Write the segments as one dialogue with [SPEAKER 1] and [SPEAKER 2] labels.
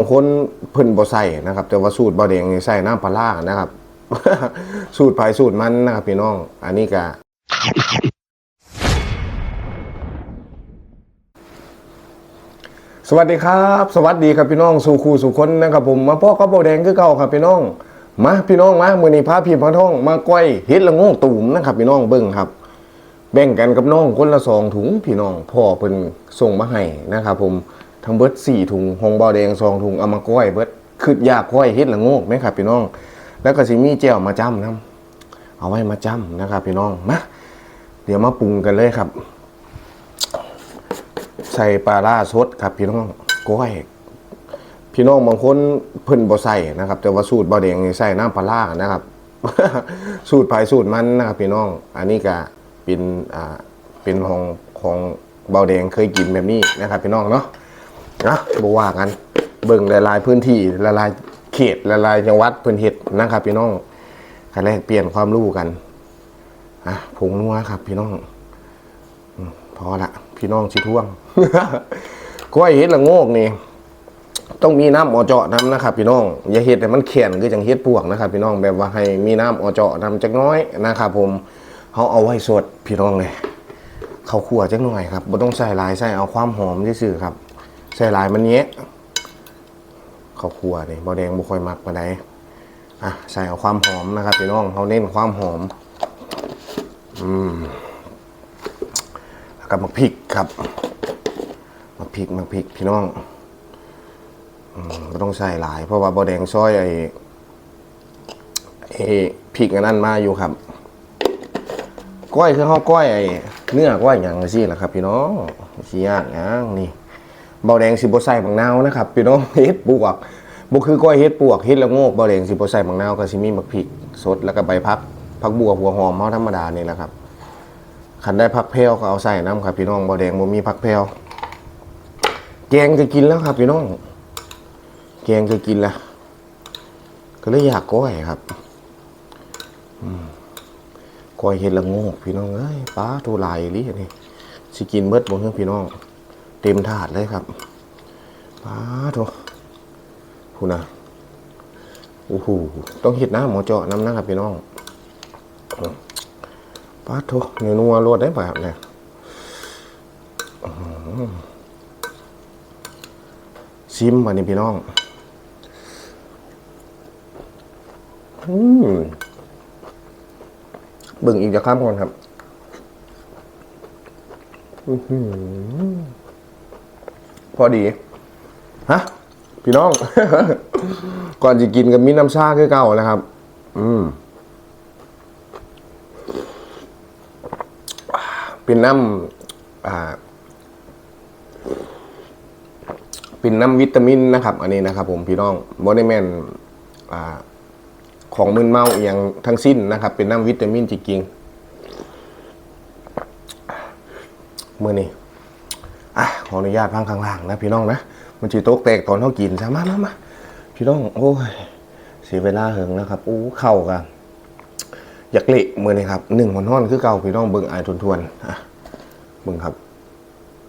[SPEAKER 1] างคนเพิ่นบ่ใส่นะครับ แต่ว่าสูตรบ่แดงนี่ใส่น้ำปลาร้านะครับ สูตรไผสูตรมันนะครับ พี่น้อง อันนี้ก็สวัสดีครับ สวัสดีครับพี่น้องสู่ครูสู่คนนะครับผมมาพ่อก็บ่แดงคือเก่าครับพี่น้องมาพี่น้องมามื้อนี้พาพี่พาท้อง มาก้อยเฮ็ดละงงตูมนะครับ พี่น้องเบิ่งครับ แบ่งกันกับน้องคนละสองถุงพี่น้องพ่อเพิ่นส่งมาให้นะครับ ผม ทั้งเบิดสี่ถุงหงเบาแดงสองถุงเอามาก้อยเบิดคืดยากก้อยเฮ็ดละโงกไหมครับพี่น้อง แล้วก็สิมีแจ่วมาจ้ำนํเอาไว้มาจ้ำนะครับพี่น้องมาเดี๋ยวมาปรุงกันเลยครับ ใส่ปลาล่าสดครับพี่น้องก้อยพี่น้องบางคนเพิ่นบ่ใส่นะครับ แต่ว่าสูตรเบาแดงนี่ใส่น้ำปลาร้านะครับ สูตรภายสูตรมันนะครับพี่น้อง อันนี้ก็เป็นอ่าเป็นของของเบาแดงเคยกินแบบนี้นะครับพี่น้องเนาะ นะบว่ากันเบิ่งหลายๆพื้นที่หลายๆเขตหลายๆจังหวัดเพิ่นเฮ็ดนะครับพี่น้องกันแลกเปลี่ยนความรู้กันอะผงนัวครับ พี่น้องพอละพี่น้องสิท่วงก้อยเฮ็ดละโงกนี่ต้องมีน้ำออเจาะน้ำนะครับ พี่น้องอย่าเฮ็ดให้มันแข็งคือจังเฮ็ดปวกนะครับ พี่น้องแบบว่าให้มีน้ำออเจาะน้ำจักน้อยนะครับผมเขาเอาไว้สดพี่น้องเลยเขาวคั่วจักหน่อยครับบ่ต้องใส่ลายใส่เอาความหอมซื่อครับ ใส่หลายมันเนี้ยเขาวคั่วนี่บ่แดงบ่ค่อยมักปานใดอะใส่เอาความหอมนะครับพี่น้องเขาเน้นความหอม อืมแล้วก็มาพริกครับมาพริกมาพริกพี่น้องก็ต้องใส่หลาย เพราะว่าบอแดงซอยไอ้ไอ้พริกอันนั้นมาอยู่ครับ ก้อยคือข้าวก้อยไอ้เนื้อก้อยอย่างซี่แหละครับ พี่น้องสิยากอย่างนี่ เบาแดงสิบ่ใส่บางนาวนะครับพี่น้องเฮ็ดปวกบ่คือก้อยเฮ็ดปวกเฮ็ดละโงกเบาแดงสิบ่ใส่บางนาวก็สิมีมักพริกสดแล้วก็ใบพักผักบัวหัวหอมเฮาธรรมดานี่แหละครับคันได้ผักแพรวก็เอาใส่น้ำครับพี่น้องเบาแดงบ่มีผักแพรวแกงจะกินแล้วครับพี่น้อง แกงเคยกินแล้วก็เลยอยากก้อยครับก้อยเห็ดละโงกพี่น้องเอ้ยป้าทูลายลินี่สิกินเบิดบนเครื่องพี่น้อง เต็มถาดเลยครับป้าทูพูนะโอ้โหต้องห็ดน้ำหมอเจาะน้ำนะครับพี่น้องป้าทูเนื้อนัวรวดได้ป่ะครับเนี่ยอื้อหือซิมวันนี้พี่น้องอืมบิ่งอีกจะข้ามก่อนครับ อือหือ พอดี ฮะ พี่น้อง ก่อนจะกินกับมีน้ำชาคือเก่านะครับ อืมเป็นน้ำอ่าเป็นน้ำวิตามินนะครับ อันนี้นะครับ ผมพี่น้องบอดี้แมนอ่าของมึนเมาอย่างทั้งสิ้นนะครับ เป็นน้ำวิตามินจริงๆมื่อนี้ ขออนุญาตพังข้างล่างนะพี่น้องนะมันจีโต๊กแตกตอนเขากินใช่ไหมมามาพี่น้องโอ้ยเสียเวลาเหิงนะครับอู้เข้ากันอยากเละมือนี่ครับหนึ่งมันห้อนคือเก่าพี่น้องเบิ่งอายทวนๆอะเบิ่งครับ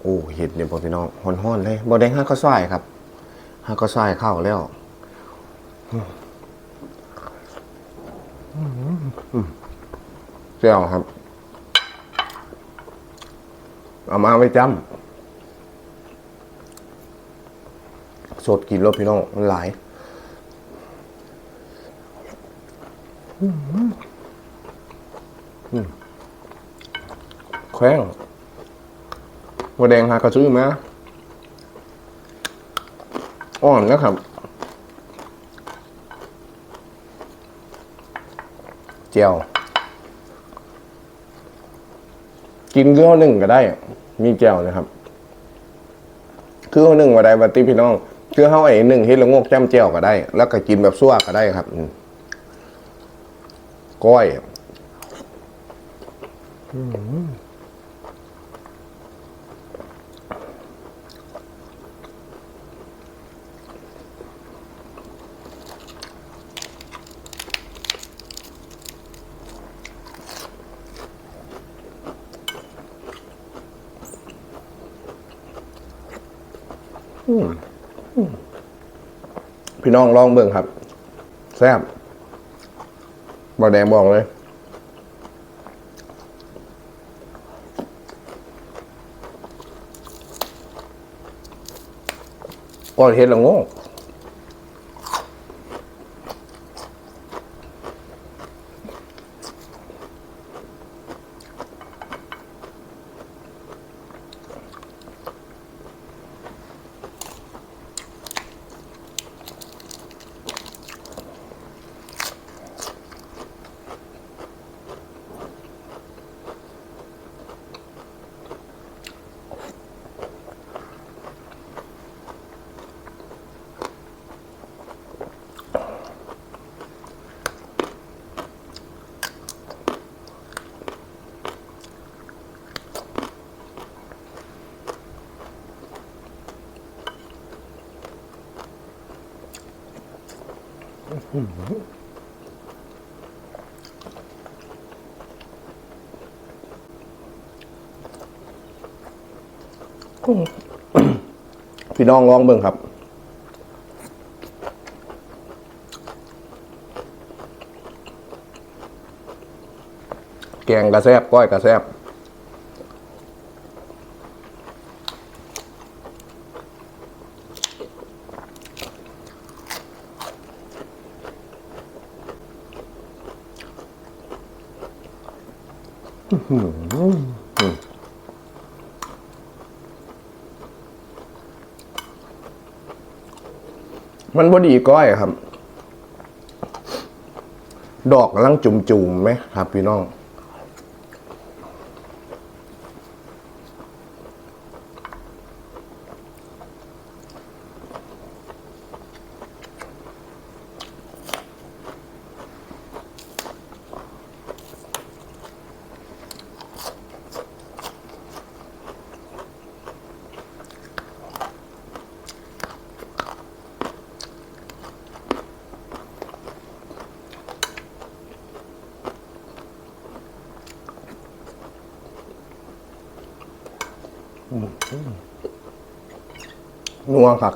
[SPEAKER 1] โอ้เห็ดเนี่ยพอพี่น้องหอนห้อนเลยบอแดงห้าก็ซ้ายครับห้าก็ซ้ายเข้าแล้วเจ้าครับ เอามาไว้จำ สดกินรถพี่น้องมันหลายแข้งวัวแดงหากระซื้อมาอ่อนนะครับ เจียว กินเครื่องหนึ่งก็ได้ มีแก้วนะครับ คือหนึ่งมาได้บัตติพี่น้อง คือเฮาไอ้หนึ่งเฮ็ดละงกจ่มแจียวก็ได้ แล้วก็กินแบบซั่วก็ได้ครับก้อยอืม พี่น้องลองเบิ่งครับ แซ่บบาแดงบอกเลยก่อนเห็ดละงง พี่น้องลองเบิ่งครับ แกงกระแซบก้อยกระแซบ มันพอดีก้อยครับ ดอกกำลังจุ่มๆไหมครับพี่น้อง นัวครับ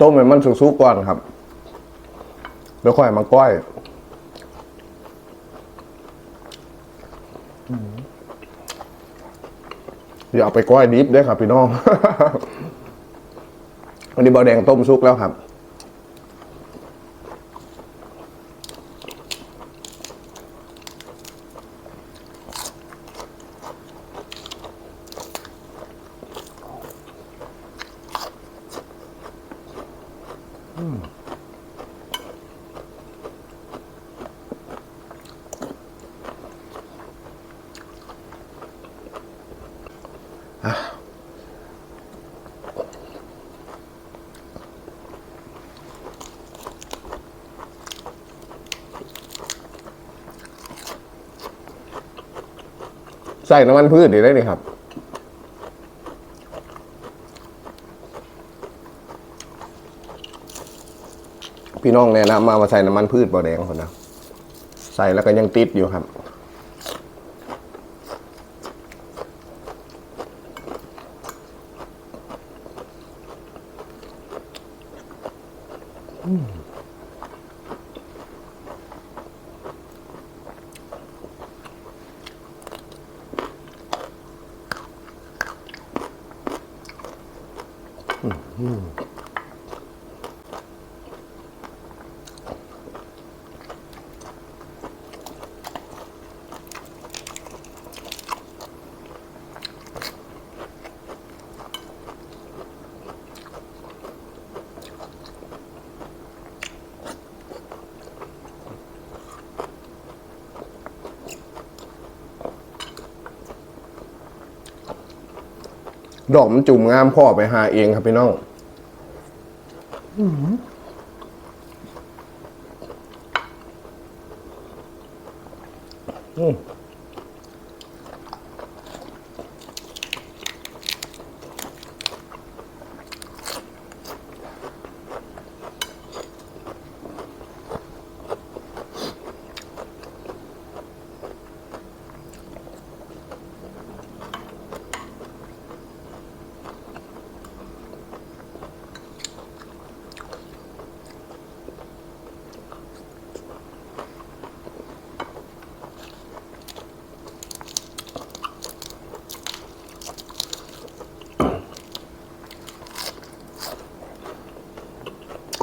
[SPEAKER 1] ต้มให้มันสุกๆก่อนครับ แล้วค่อยมาก้อยอย่าเอาไปก้อยดิบด้วยครับพี่น้องวันนี้บอแดงต้มซุกแล้วครับ ส่น้ำมันพืชดีได้เลยครับ พี่น้องแนะนำมามาใส่น้ำมันพืชบอแดงคนนะใส่แล้วก็ยังติดอยู่ครับ 嗯嗯。 ดอกมันจุ่มงามพ่อไปหาเองครับพี่น้องอืม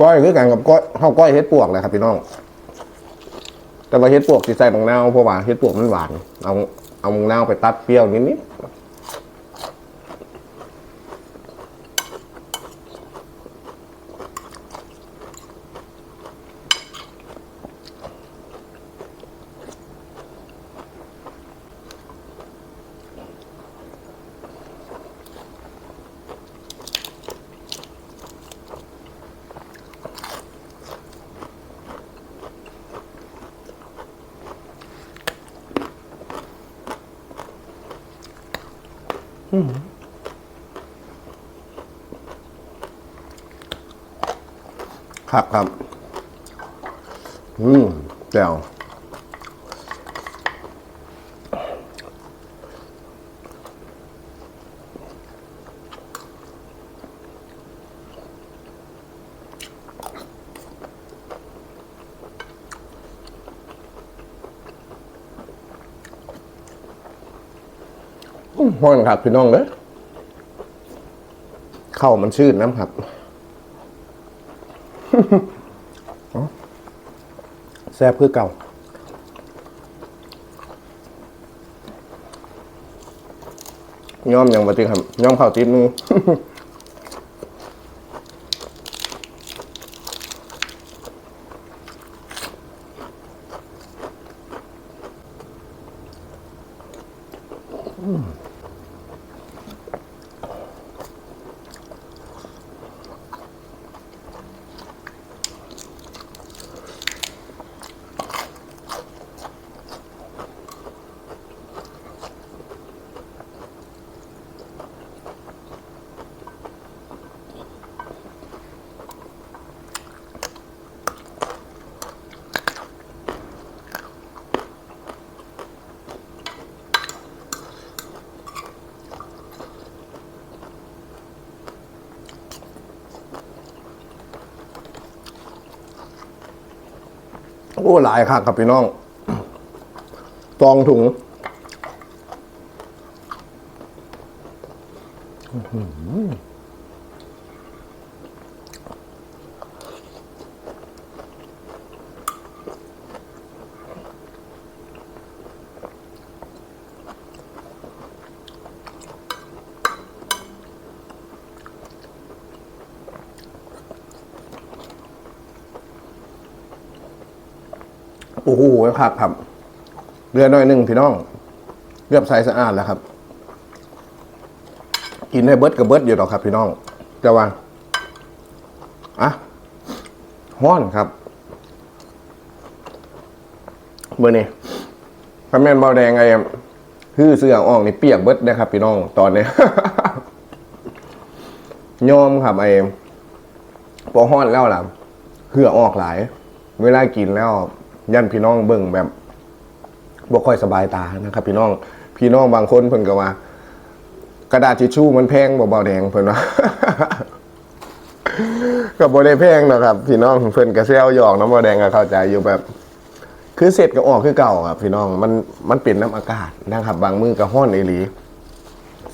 [SPEAKER 1] ก้อยคือกันกับก้อยข้าวก้อยเฮ็ดปวกเลยครับพี่น้อง แต่ว่าเฮ็ดปวกสิใส่บางนาวเพราะว่าเฮ็ดปวกมันหวาน เอาเอาบางนาวไปตัดเปรี้ยวนิดๆ ครับครับ อืมแจ่ว อืมฮ้อนครับพี่น้องเด้อเข้าวมันชื่นน้ำครับแซ่บคือเก่าย่อมยังปฏิครับย่อมเข้าติดมือ โอ้หลายค่ะกับพี่น้องตองถุงโอ้โหครับครับเรือน้อยหนึ่งพี่น้องเรียบใสสะอาดแล้วครับ กินให้เบิดกับเบิดอยู่หรอกครับพี่น้องจะว่าอะห้อนครับเบอร์นี้พระแม่นเบาแดงไงฮื้อเสื้ออ่องนี่เปียกเบิดนะครับ พี่น้องตอนนี้ยอมครับไอ้พอห้อนแล้วล่ะเหือออกหลาย เวลากินแล้ว ยันพี่น้องเบิ่งแบบบ่ค่อยสบายตานะครับ พี่น้องพี่น้องบางคนเพิ่นก็ว่า กระดาษทิชชู่มันแพงบ่เบาแดงเพิ่นว่าก็บ่ได้แพงหรอกครับ พี่น้องเพิ่นก็แซวหยอกน้ำเบาแดงก็เข้าใจอยู่แบบ คือเสร็จก็ออกคือเก่าครับ พี่น้องมันมันเป็นน้ำอากาศนะครับ บางมือก็ห้อนอีหลี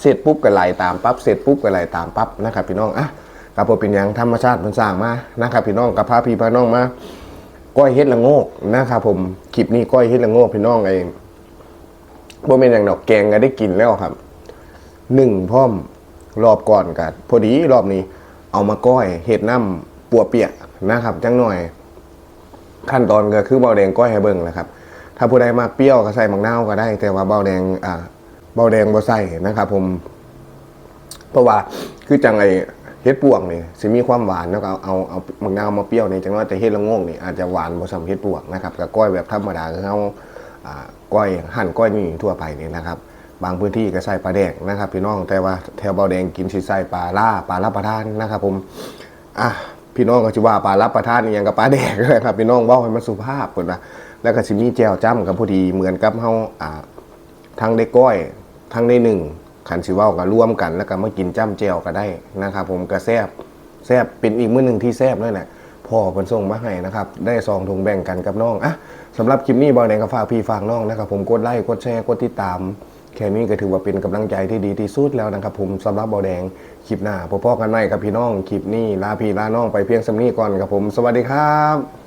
[SPEAKER 1] เสร็จปุ๊บก็ไหลตามปั๊บเสร็จปุ๊บก็ไหลตามปั๊บนะครับ พี่น้องอะกับผมเป็นอย่างธรรมชาติมันสร้างมานะครับ พี่น้องกับพาพี่พาน้องมา ก้อยเฮ็ดละโงกนะครับผมคลิปนี้ก้อยเฮ็ดละโงกพี่น้องไอ้บ่เป็นอย่างดอกแกงก็ได้กินแล้วครับหนึ่งพร้อมรอบก่อนกันพอดีรอบนี้ เอามาก้อยเฮ็ดน้ำปัวเปียกนะครับ จังหน่อย ขั้นตอนก็คือเบาแดงก้อยให้เบิ่งแหละครับ ถ้าผู้ใดมากเปรี้ยวก็ใส่มังนาวก็ได้ แต่ว่าเบาแดงอ่าเบาแดงบ่ใส่นะครับ ผม เพราะว่าคือจังไอ เฮ็ดปวกนี่สิมีความหวานแล้วก็เอาเอาเอามังนาวมาเปรี้ยวนี่จังว่าแต่เฮ็ดละโงนี่อาจจะหวานบ่สำเฮ็ดปวกนะครับก็ก้อยแบบธรรมดาคือเฮาอ่าก้อยหั่นก้อยนี่ทั่วไปนี่นะครับบางพื้นที่ก็ใส่ปลาแดกนะครับพี่น้องแต่ว่าแถวเบาแดงกินสิใส่ปลาล่าปลารับประทานนะครับ ผมอะพี่น้องก็จะว่าปลารับประทานอหย่างกับปลาแดกนะครับพี่น้องเว่าให้มันสุภาพก่นนะแล้วก็สิมีแจวจ้ำกับพอดีเหมือนกับเฮาอ่าทั้งได้ก้อยทั้งได้หนึ่ง ขันสิว่าก็ร่วมกัน แล้วก็มากินจ้ำแจวก็ได้นะครับ ผมก็แซบแซบเป็นอีกมื้อหนึ่งที่แซบเลยแหละพ่อเพิ่นส่งมาให้นะครับ ได้ซองถุงแบ่งกันกับน้องอะสำหรับคลิปนี้บอยแดงก็ฝากพี่ฝากน้องนะครับผมกดไลค์กดแชร์กดติดตาม แค่นี้ก็ถือว่าเป็นกำลังใจที่ดีที่สุดแล้วนะครับ ผมสำหรับบอแดงคลิปหน้าพบกันใหม่กับพี่น้องคลิปนี้ลาพี่ลาน้องไปเพียงสำนี้ก่อนครับผม สวัสดีครับ